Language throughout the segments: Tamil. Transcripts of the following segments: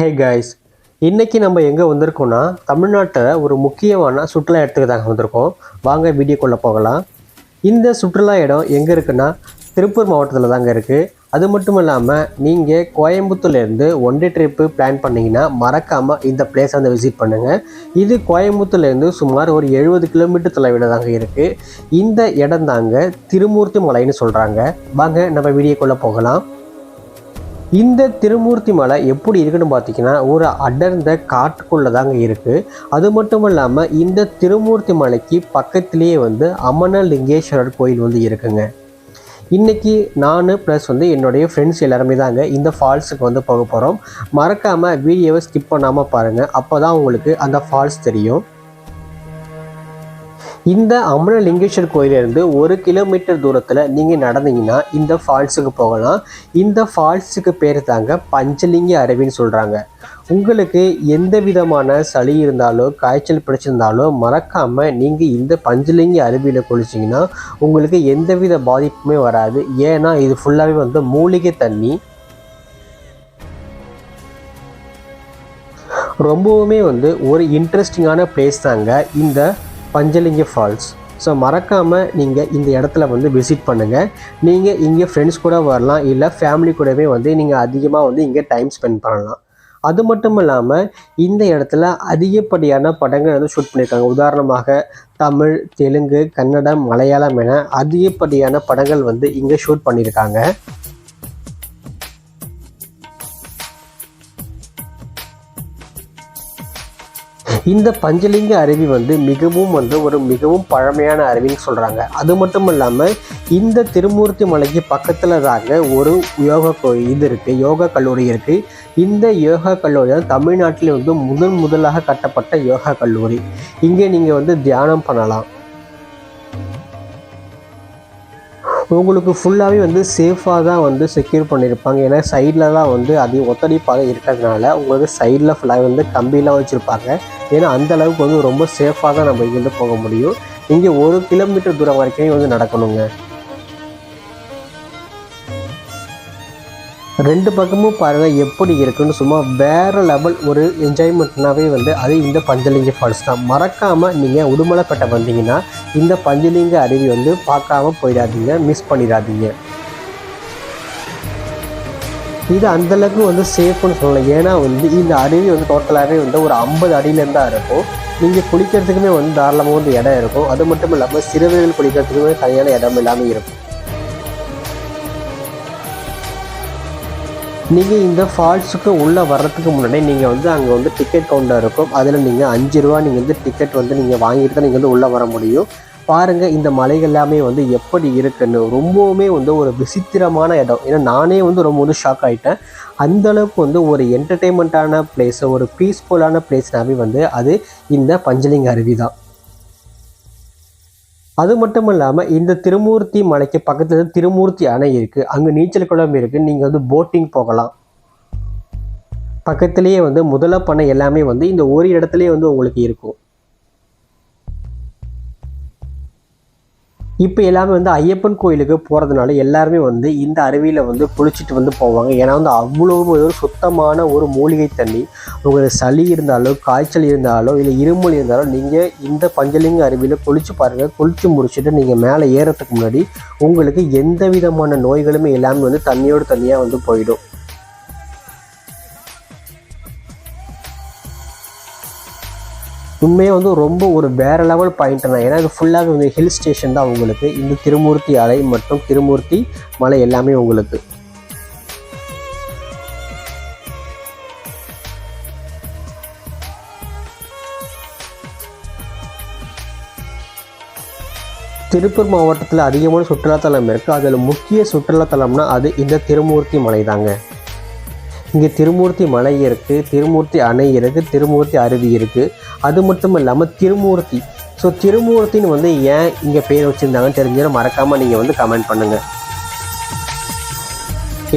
ஹே கைஸ் இன்றைக்கி நம்ம எங்கே வந்திருக்கோம்னா தமிழ்நாட்டில் ஒரு முக்கியமான சுற்றுலா இடத்துக்கு தாங்க வந்திருக்கோம். வாங்க வீடியோக்குள்ளே போகலாம். இந்த சுற்றுலா இடம் எங்கே இருக்குன்னா திருப்பூர் மாவட்டத்தில் தாங்க இருக்குது அது மட்டும் இல்லாமல் நீங்கள் கோயம்புத்தூர்லேருந்து ஒன் டே ட்ரிப்பு பிளான் பண்ணிங்கன்னா மறக்காமல் இந்த பிளேஸை வந்து விசிட் பண்ணுங்கள் இது கோயம்புத்தூர்லேருந்து சுமார் ஒரு எழுபது கிலோமீட்டர் தொலைவில் தாங்க இருக்குது இந்த இடம் தாங்க திருமூர்த்தி மலைன்னு சொல்கிறாங்க வாங்க நம்ம வீடியோக்குள்ளே போகலாம். இந்த திருமூர்த்தி மலை எப்படி இருக்குன்னு பார்த்தீங்கன்னா ஒரு அடர்ந்த காட்டுக்குள்ளே தாங்க இருக்குது அது மட்டும் இல்லாமல் இந்த திருமூர்த்தி மலைக்கு பக்கத்திலேயே வந்து அமனலிங்கேஸ்வரர் கோயில் வந்து இருக்குங்க. இன்றைக்கி நான் ப்ளஸ் வந்து என்னுடைய ஃப்ரெண்ட்ஸ் எல்லாருமே தாங்க இந்த ஃபால்ஸுக்கு வந்து போக போகிறோம் மறக்காமல் வீடியோவை ஸ்கிப் பண்ணாமல் பாருங்கள் அப்போ தான் உங்களுக்கு அந்த ஃபால்ஸ் தெரியும். இந்த அமனலிங்கேஸ்வர் கோயிலிருந்து ஒரு கிலோமீட்டர் தூரத்தில் நீங்கள் நடந்தீங்கன்னா இந்த ஃபால்ஸுக்கு போகலாம். இந்த ஃபால்ஸுக்கு பேர் தாங்க பஞ்சலிங்க அருவின்னு சொல்கிறாங்க உங்களுக்கு எந்த விதமான சளி இருந்தாலோ காய்ச்சல் பிடிச்சிருந்தாலோ மறக்காமல் நீங்கள் இந்த பஞ்சலிங்க அருவியில் குளிச்சிங்கன்னா உங்களுக்கு எந்தவித பாதிப்புமே வராது. ஏன்னா இது ஃபுல்லாகவே வந்து மூலிகை தண்ணி. ரொம்பவுமே வந்து ஒரு இன்ட்ரெஸ்டிங்கான பிளேஸ் தாங்க இந்த பஞ்சலிங்க ஃபால்ஸ். ஸோ மறக்காமல் நீங்கள் இந்த இடத்துல வந்து விசிட் பண்ணுங்கள் நீங்கள் இங்கே ஃப்ரெண்ட்ஸ் கூட வரலாம். இல்லை ஃபேமிலி கூடவே வந்து நீங்கள் அதிகமாக வந்து இங்கே டைம் ஸ்பெண்ட் பண்ணலாம். அது மட்டும் இல்லாமல் இந்த இடத்துல அதிகப்படியான படங்கள் வந்து ஷூட் பண்ணியிருக்காங்க உதாரணமாக தமிழ் தெலுங்கு கன்னடம் மலையாளம் என அதிகப்படியான படங்கள் வந்து இங்கே ஷூட் பண்ணியிருக்காங்க இந்த பஞ்சலிங்க அருவி வந்து மிகவும் வந்து ஒரு மிகவும் பழமையான அருவின்னு சொல்கிறாங்க அது மட்டும் இல்லாமல் இந்த திருமூர்த்தி மலைக்கு பக்கத்தில் தாங்க ஒரு யோகா கோ இது இருக்குது யோகா கல்லூரி இருக்குது இந்த யோகா கல்லூரி தான் தமிழ்நாட்டில் வந்து முதன் முதலாக கட்டப்பட்ட யோகா கல்லூரி. இங்கே நீங்கள் வந்து தியானம் பண்ணலாம். உங்களுக்கு ஃபுல்லாகவே வந்து சேஃபாக தான் வந்து செக்யூர் பண்ணியிருப்பாங்க. ஏன்னா சைடில் தான் வந்து அது ஒத்தடிப்பாக இருக்கிறதுனால உங்களுக்கு சைடில் ஃபுல்லாக வந்து கம்பிலாம் வச்சுருப்பாங்க. ஏன்னா அந்த அளவுக்கு வந்து ரொம்ப சேஃபாக தான் நம்ம இங்கேருந்து போக முடியும். இங்கே ஒரு கிலோமீட்டர் தூரம் வரைக்கும் வந்து நடக்கணுங்க. ரெண்டு பக்கமும் பாருங்கள் எப்படி இருக்குன்னு. சும்மா வேறு லெவல் ஒரு என்ஜாய்மெண்ட்னாவே வந்து அது இந்த பஞ்சலிங்க ஃபால்ஸ் தான். மறக்காமல் நீங்கள் உடுமலைப்பேட்டை வந்தீங்கன்னா இந்த பஞ்சலிங்க அருவி வந்து பார்க்காம போயிடாதீங்க மிஸ் பண்ணிடாதீங்க. இது அந்தளவுக்கு வந்து சேஃப்னு சொல்லலாம். ஏன்னா வந்து இந்த அருவி வந்து டோட்டலாகவே வந்து ஒரு ஐம்பது அடியிலேருந்து தான் இருக்கும். நீங்கள் குளிக்கிறதுக்குமே வந்து தாராளமாக வந்து இடம் இருக்கும். அது மட்டும் இல்லாமல் சிறுவர்கள் குளிக்கிறதுக்குமே தனியான இடம் இல்லாமல் இருக்கும். நீங்கள் இந்த ஃபால்ஸுக்கு உள்ளே வர்றதுக்கு முன்னாடி நீங்கள் வந்து அங்கே வந்து டிக்கெட் கவுண்டர் இருக்கும். அதில் நீங்கள் அஞ்சு ரூபா நீங்கள் வந்து டிக்கெட் வந்து நீங்கள் வாங்கிட்டு தான் நீங்கள் வந்து உள்ளே வர முடியும். பாருங்கள் இந்த மலைகள் எல்லாமே வந்து எப்படி இருக்குன்னு. ரொம்பவுமே வந்து ஒரு விசித்திரமான இடம். ஏன்னா நானே வந்து ரொம்ப வந்து ஷாக் ஆகிட்டேன் அந்தளவுக்கு வந்து ஒரு என்டர்டெயின்மெண்ட்டான பிளேஸ் ஒரு பீஸ்ஃபுல்லான பிளேஸ்னாவே வந்து அது இந்த பஞ்சலிங்க அருவி தான். அது மட்டும் இல்லாமல் இந்த திருமூர்த்தி மலைக்கு பக்கத்தில் திருமூர்த்தி அணை இருக்குது அங்கே நீச்சல் குளம் இருக்குது நீங்கள் வந்து போட்டிங் போகலாம். பக்கத்துலேயே வந்து முதல பண்ணை எல்லாமே வந்து இந்த ஒரு இடத்துலேயே வந்து உங்களுக்கு இருக்கும். இப்போ எல்லாமே வந்து ஐயப்பன் கோயிலுக்கு போகிறதுனால எல்லாருமே வந்து இந்த அருவியில் வந்து குளிச்சுட்டு வந்து போவாங்க. ஏன்னா வந்து அவ்வளோ ஒரு சுத்தமான ஒரு மூலிகை தண்ணி. உங்களுக்கு சளி இருந்தாலோ காய்ச்சல் இருந்தாலோ இல்லை இருமல் இருந்தாலோ நீங்கள் இந்த பஞ்சலிங்க அருவியில் குளிச்சு பாருங்கள் குளிச்சு முடிச்சுட்டு நீங்கள் மேலே ஏறத்துக்கு முன்னாடி உங்களுக்கு எந்த விதமான நோய்களுமே எல்லாமே வந்து தண்ணியோடு தண்ணியாக வந்து போயிடும். உண்மையாக வந்து ரொம்ப ஒரு வேறு லெவல் பாயிண்ட் தான் ஏன்னா இது ஃபுல்லாகவே வந்து ஹில் ஸ்டேஷன் தான் உங்களுக்கு. இந்த திருமூர்த்தி அலை மற்றும் திருமூர்த்தி மலை எல்லாமே உங்களுக்கு. திருப்பூர் மாவட்டத்தில் அதிகமான சுற்றுலாத்தலம் இருக்குது அதில் முக்கிய சுற்றுலாத்தலம்னா அது இந்த திருமூர்த்தி மலை தாங்க இங்கே திருமூர்த்தி மலை இருக்குது திருமூர்த்தி அணை இருக்குது திருமூர்த்தி அருவி இருக்குது அது மட்டும் இல்லாமல் திருமூர்த்தி. ஸோ திருமூர்த்தின்னு வந்து ஏன் இங்கே பேர் வச்சுருந்தாங்கன்னு தெரிஞ்சாலும் மறக்காமல் நீங்கள் வந்து கமெண்ட் பண்ணுங்கள்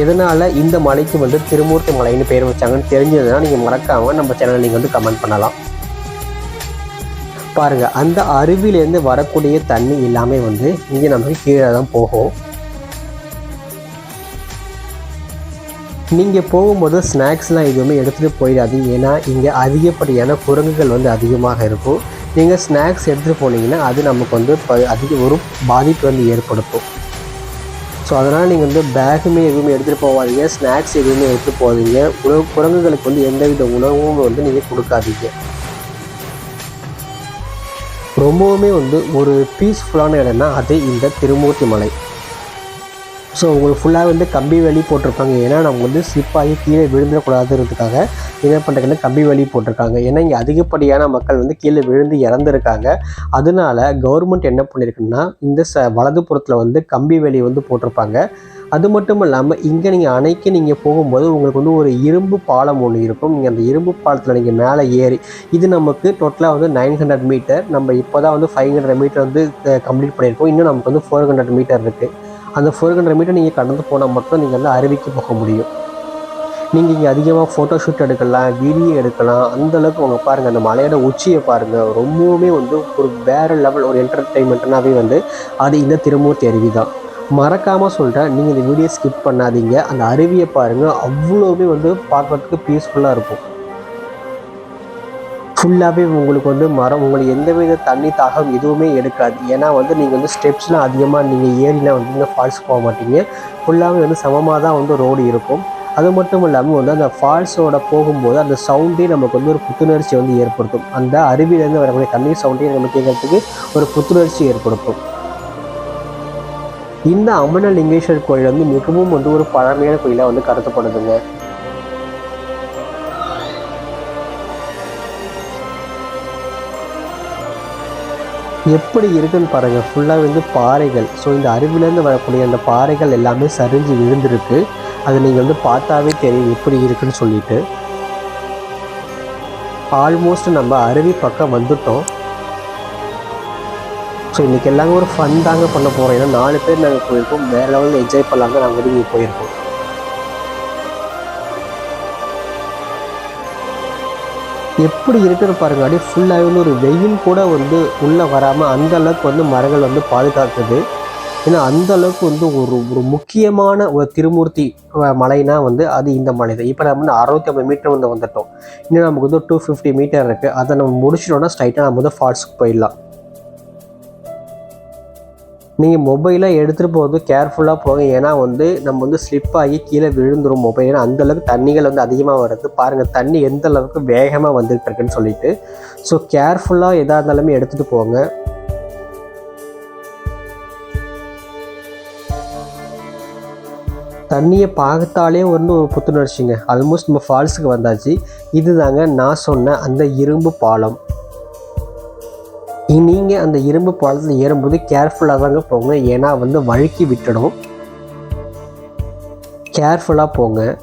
எதனால் இந்த மலைக்கு வந்து திருமூர்த்தி மலைன்னு பேர் வச்சாங்கன்னு தெரிஞ்சதுன்னா நீங்கள் மறக்காமல் நம்ம சேனலில் நீங்கள் வந்து கமெண்ட் பண்ணலாம். பாருங்கள் அந்த அருவியிலேருந்து வரக்கூடிய தண்ணி எல்லாமே வந்து இங்கே நமக்கு கீழே தான் போகும். நீங்கள் போகும்போது ஸ்நாக்ஸ்லாம் எதுவுமே எடுத்துகிட்டு போயிடாதீங்க. ஏன்னா இங்கே அதிகப்படியான குரங்குகள் வந்து அதிகமாக இருக்கும். நீங்கள் ஸ்நாக்ஸ் எடுத்துகிட்டு போனீங்கன்னா அது நமக்கு வந்து ப அதிக ஒரு பாதிப்பு வந்து ஏற்படுத்தும். ஸோ அதனால் நீங்கள் வந்து பேகுமே எதுவுமே எடுத்துகிட்டு போகாதீங்க. ஸ்நாக்ஸ் எதுவுமே எடுத்துகிட்டு போகாதீங்க. உணவு குரங்குகளுக்கு வந்து எந்தவித உணவும் வந்து நீங்கள் கொடுக்காதீங்க. ரொம்பவுமே வந்து ஒரு பீஸ்ஃபுல்லான இடம்னா அது இந்த திருமூர்த்தி மலை. ஸோ உங்களுக்கு ஃபுல்லாக வந்து கம்பி வேலி போட்டிருப்பாங்க. ஏன்னா நம்ம வந்து ஸ்லிப் ஆகி கீழே விழுந்துடக்கூடாதுன்றதுக்காக என்ன பண்ணுறதுன்னா கம்பி வேலி போட்டிருக்காங்க. ஏன்னா இங்கே அதிகப்படியான மக்கள் வந்து கீழே விழுந்து இறந்துருக்காங்க. அதனால கவர்மெண்ட் என்ன பண்ணியிருக்குன்னா இந்த ச வலதுபுறத்தில் வந்து கம்பி வேலி வந்து போட்டிருப்பாங்க. அது மட்டும் இல்லாமல் இங்கே நீங்கள் அணைக்கு நீங்கள் போகும்போது உங்களுக்கு வந்து ஒரு இரும்பு பாலம் ஒன்று இருக்கும். நீங்கள் அந்த இரும்பு பாலத்தில் நீங்கள் மேலே ஏறி இது நமக்கு டோட்டலாக வந்து நைன் ஹண்ட்ரட் மீட்டர் நம்ம இப்போ தான் வந்து ஃபைவ் ஹண்ட்ரட் மீட்டர் வந்து கம்ப்ளீட் பண்ணியிருக்கோம். இன்னும் நமக்கு வந்து ஃபோர் ஹண்ட்ரட் மீட்டர் இருக்குது அந்த ஃபோர் ஹண்ட்ரட் மீட்டர் நீங்கள் கடந்து போனால் மட்டும் நீங்கள் வந்து அருவிக்கு போக முடியும். நீங்கள் இங்கே அதிகமாக ஃபோட்டோ ஷூட் எடுக்கலாம் வீடியோ எடுக்கலாம். அந்த அளவுக்கு அவங்க பாருங்கள் அந்த மலையோட உச்சியை பாருங்கள் ரொம்பவுமே வந்து ஒரு வேறு லெவல் ஒரு என்டர்டெயின்மெண்ட்னாவே வந்து அது இந்த திருமூர்த்தி அருவி தான். மறக்காமல் சொல்கிறேன் நீங்கள் இந்த வீடியோ ஸ்கிப் பண்ணாதீங்க. அந்த அருவியை பாருங்கள் அவ்வளோவே வந்து பார்க்குறதுக்கு பீஸ்ஃபுல்லாக இருக்கும். ஃபுல்லாகவே உங்களுக்கு வந்து மரம் உங்களுக்கு எந்த வித தண்ணி தாகம் எதுவுமே எடுக்காது. ஏன்னா வந்து நீங்கள் வந்து ஸ்டெப்ஸ்லாம் அதிகமாக நீங்கள் ஏறினா வந்து நீங்கள் ஃபால்ஸ் போக மாட்டீங்க. ஃபுல்லாகவே வந்து சமமாக தான் வந்து ரோடு இருக்கும். அது மட்டும் இல்லாமல் வந்து அந்த ஃபால்ஸோட போகும்போது அந்த சவுண்டே நமக்கு வந்து ஒரு புத்துணர்ச்சி வந்து ஏற்படுத்தும். அந்த அருவியிலேருந்து வரக்கூடிய தண்ணீர் சவுண்டே நம்ம கேட்கறதுக்கு ஒரு புத்துணர்ச்சி ஏற்படுத்தும். இந்த அமனலிங்கேஸ்வர் கோயில் வந்து மிகவும் வந்து ஒரு பழமையான கோயிலாக வந்து கருதப்படுதுங்க. எப்படி இருக்குன்னு பாருங்கள் ஃபுல்லாக வந்து பாறைகள். ஸோ இந்த அருவிலேருந்து வரக்கூடிய அந்த பாறைகள் எல்லாமே சரிஞ்சு விழுந்திருக்கு. அது நீங்கள் வந்து பார்த்தாவே தெரியும் எப்படி இருக்குன்னு சொல்லிட்டு. ஆல்மோஸ்ட் நம்ம அருவி பக்கம் வந்துட்டோம். ஸோ இன்றைக்கி எல்லாமே ஒரு ஃபன் தாங்க பண்ண போகிறோம் ஏன்னா நாலு பேர் நாங்கள் போயிருக்கோம். வேறு லெவலில் என்ஜாய் பண்ணலாங்க நாங்கள் வந்து போயிருக்கோம். எப்படி இருக்குன்னு பாருங்க. அப்படியே ஃபுல்லாகவே ஒரு வெயில் கூட வந்து உள்ளே வராமல் அந்த அளவுக்கு வந்து மரங்கள் வந்து பாதுகாக்குது. ஏன்னா அந்த அளவுக்கு வந்து ஒரு ஒரு முக்கியமான ஒரு திருமூர்த்தி மலைனா வந்து அது இந்த மலை தான். இப்போ நம்ம வந்து அறுபத்தி ஐம்பது மீட்டர் வந்து வந்துட்டோம். இன்னும் நமக்கு வந்து டூ ஃபிஃப்டி மீட்டர் இருக்குது அதை நம்ம முடிச்சிட்டோம்னா ஸ்ட்ரைட்டாக நம்ம வந்து ஃபால்ஸுக்கு போயிடலாம். நீங்கள் மொபைலை எடுத்துகிட்டு போகிறது கேர்ஃபுல்லாக போங்க. ஏன்னா வந்து நம்ம வந்து ஸ்லிப் ஆகி கீழே விழுந்துரும் மொபைல் ஏன்னா அந்த அளவுக்கு தண்ணிகள் வந்து அதிகமாக வருது. பாருங்கள் தண்ணி எந்த அளவுக்கு வேகமாக வந்துட்டு இருக்குன்னு சொல்லிட்டு. ஸோ கேர்ஃபுல்லாக எதாக இருந்தாலுமே எடுத்துகிட்டு போங்க. தண்ணியை பார்த்தாலே வந்து ஒரு புத்துணர்ச்சிங்க. ஆல்மோஸ்ட் நம்ம ஃபால்ஸுக்கு வந்தாச்சு. இதுதாங்க நான் சொன்ன அந்த இரும்பு பாலம். நீங்கள் அந்த இரும்பு பாலத்தில் ஏறும்போது கேர்ஃபுல்லாக தாங்க போங்க. ஏன்னா வந்து வழுக்கி விட்டுடும். கேர்ஃபுல்லாக போங்க.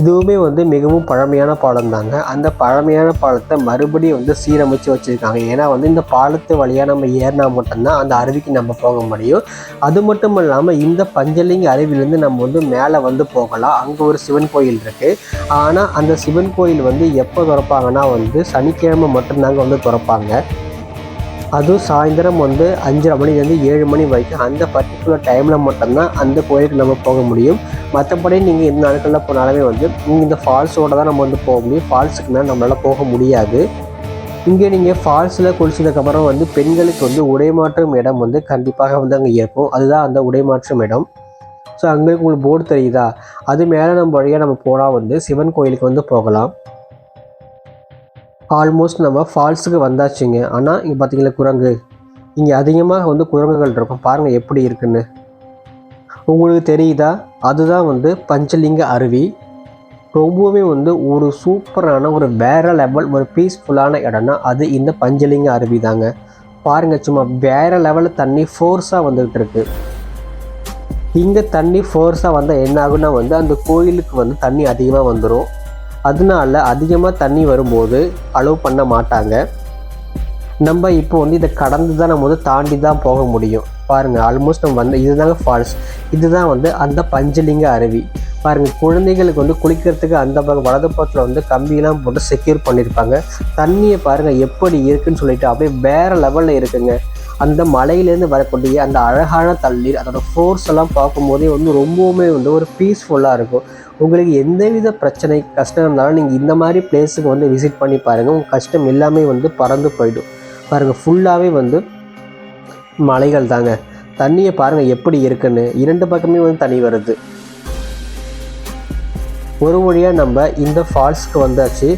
இதுவுமே வந்து மிகவும் பழமையான பாலம் தாங்க அந்த பழமையான பாலத்தை மறுபடியும் வந்து சீரமைச்சு வச்சுருக்காங்க. ஏன்னா வந்து இந்த பாலத்து வழியாக நம்ம ஏறினா மட்டும்தான் அந்த அருவிக்கு நம்ம போக முடியும். அது மட்டும் இல்லாமல் இந்த பஞ்சலிங்க அருவிலேருந்து நம்ம வந்து மேலே வந்து போகலாம். அங்கே ஒரு சிவன் கோயில் இருக்குது ஆனால் அந்த சிவன் கோயில் வந்து எப்போ திறப்பாங்கன்னா வந்து சனிக்கிழமை மட்டும்தாங்க வந்து திறப்பாங்க. அதுவும் சாயந்தரம் வந்து அஞ்சரை மணிலேருந்து ஏழு மணி வரைக்கும் அந்த பர்டிகுலர் டைமில் மட்டும்தான் அந்த கோயிலுக்கு நம்ம போக முடியும். மற்றபடி நீங்கள் எந்த நாட்களில் போனாலுமே வந்து நீங்கள் இந்த ஃபால்ஸோட தான் நம்ம வந்து போக முடியும். ஃபால்ஸுக்கு மேலே நம்மளால் போக முடியாது. இங்கே நீங்கள் ஃபால்ஸில் குளிச்சதுக்கப்புறம் வந்து பெண்களுக்கு வந்து உடைமாற்றும் இடம் வந்து கண்டிப்பாக வந்து அங்கே இருக்கும். அதுதான் அந்த உடைமாற்றும் இடம். ஸோ அங்கே உங்களுக்கு போர்டு தெரியுதா? அது மேலே நம்ம வழியாக நம்ம போனால் வந்து சிவன் கோயிலுக்கு வந்து போகலாம். ஆல்மோஸ்ட் நம்ம ஃபால்ஸுக்கு வந்தாச்சுங்க. ஆனால் இங்கே பார்த்தீங்களா குரங்கு. இங்கே அதிகமாக வந்து குரங்குகள் இருக்கும். பாருங்கள் எப்படி இருக்குன்னு. உங்களுக்கு தெரியுதா? அதுதான் வந்து பஞ்சலிங்க அருவி. ரொம்பவுமே வந்து ஒரு சூப்பரான ஒரு வேற லெவல் ஒரு பீஸ்ஃபுல்லான இடம்னா அது இந்த பஞ்சலிங்க அருவி தாங்க. பாருங்கள் சும்மா வேற லெவலில் தண்ணி ஃபோர்ஸாக வந்துக்கிட்டு இருக்கு. இங்கே தண்ணி ஃபோர்ஸாக வந்தால் என்ன ஆகுன்னா வந்து அந்த கோயிலுக்கு வந்து தண்ணி அதிகமாக வந்துடும் அதனால அதிகமாக தண்ணி வரும்போது அலோவ் பண்ண மாட்டாங்க. நம்ம இப்போ வந்து இதை கடந்து தான் நம்ம வந்து தாண்டி தான் போக முடியும். பாருங்கள் ஆல்மோஸ்ட் நம்ம வந்து இதுதாங்க ஃபால்ஸ் இதுதான் வந்து அந்த பஞ்சலிங்க அருவி. பாருங்கள் குழந்தைகளுக்கு வந்து குளிக்கிறதுக்கு அந்த பக்கம் வலது பக்கத்தில் வந்து கம்பியெல்லாம் போட்டு செக்யூர் பண்ணியிருப்பாங்க. தண்ணியை பாருங்கள் எப்படி இருக்குன்னு சொல்லிட்டு அப்படியே வேறு லெவலில் இருக்குங்க. அந்த மலையிலேருந்து வரக்கூடிய அந்த அழகான தண்ணீர் அதோட ஃபோர்ஸ் எல்லாம் பார்க்கும்போதே வந்து ரொம்பவுமே வந்து ஒரு பீஸ்ஃபுல்லாக இருக்கும். உங்களுக்கு எந்தவித பிரச்சனை கஷ்டம் இருந்தாலும் நீங்கள் இந்த மாதிரி பிளேஸுக்கு வந்து விசிட் பண்ணி பாருங்கள் உங்கள் கஷ்டம் எல்லாமே வந்து பறந்து போயிடும். பாருங்கள் ஃபுல்லாகவே வந்து மலைகள் தாங்க. தண்ணியை பாருங்கள் எப்படி இருக்குன்னு. இரண்டு பக்கமே வந்து தண்ணி வருது. ஒரு வழியாக நம்ம இந்த ஃபால்ஸ்க்கு வந்தாச்சு.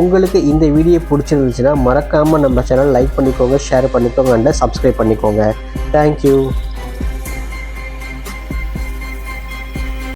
உங்களுக்கு இந்த வீடியோ பிடிச்சிருந்துச்சுன்னா மறக்காமல் நம்ம சேனல் லைக் பண்ணிக்கோங்க ஷேர் பண்ணிக்கோங்க அண்ட் சப்ஸ்கிரைப் பண்ணிக்கோங்க. Thank you